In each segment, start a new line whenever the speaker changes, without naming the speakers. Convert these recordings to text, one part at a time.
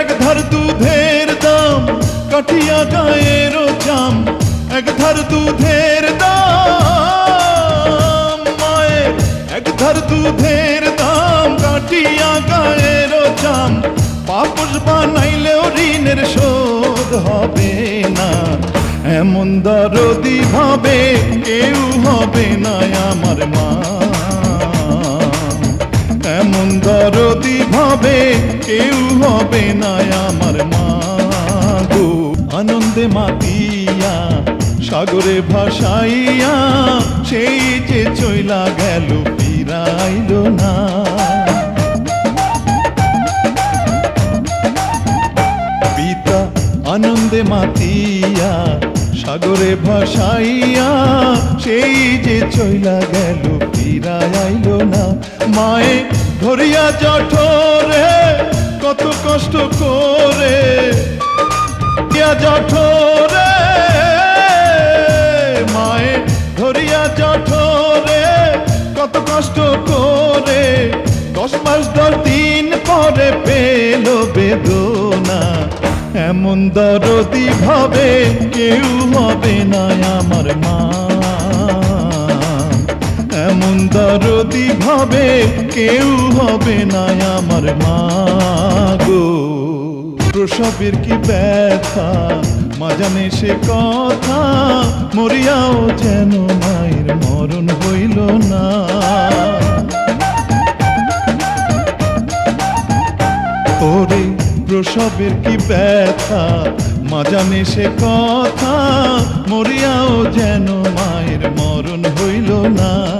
এক ধার দুধের দাম কাঠিয়া গায়ের চাম এক ধার দুধের দাম মায়ের এক ধার দুধের দাম কাঠিয়া গায়ের চাম পাপস বানাইলেও ঋণের শোধ হবে না। এমন দরদি ভাবে কেউ হবে না আমার মা। ভাবে, কেউ হবে না আমার মা গো। আনন্দে মাতিয়া, সাগরে ভাসাইয়া, সেই যে চইলা গেল, ফিরাইল না। পিতা আনন্দে মাতিয়া, সাগরে ভাসাইয়া, সেই যে চইলা গেল ফিরাই আইল না। মায়ে ধরিয়া জঠরে কত কষ্ট করে। জঠরে মায়ে, ধরিয়া জঠরে কত কষ্ট করে। দশ মাস, দশ দিন পরে পেল বেদনা। এমন দরদি ভাবে কেউ হবে না আমার মা। দরদি ভাবে কেউ হবে না আমার মা গো। প্রসবের কি ব্যথা? মাজানে সে কথা, মরিয়াও যেন মায়ের মরণ হইল না। ওরে, প্রসবের কি ব্যথা? মাজানে সে কথা, মরিয়াও যেন মায়ের মরণ হইল না।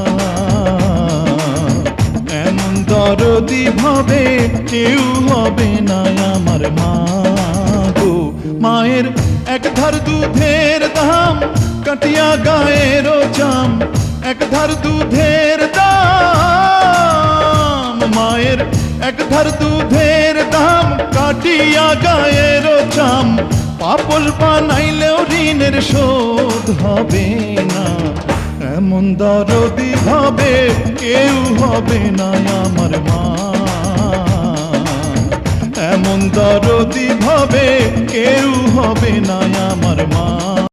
দরদি ভাবে, কেউ হবে না আমার মা গো। মায়ের এক ধার দুধের দাম, কাটিয়া গায়ের চাম এক ধার দুধের দাম, মায়ের এক ধার দুধের দাম, কাটিয়া গায়ের চাম পাপস বানাইলেও ঋণের শোধ হবে না। এমন দরদি হবে কেউ হবে না আমার মা। এমন দরদি ভাবে কেউ হবে না আমার মা।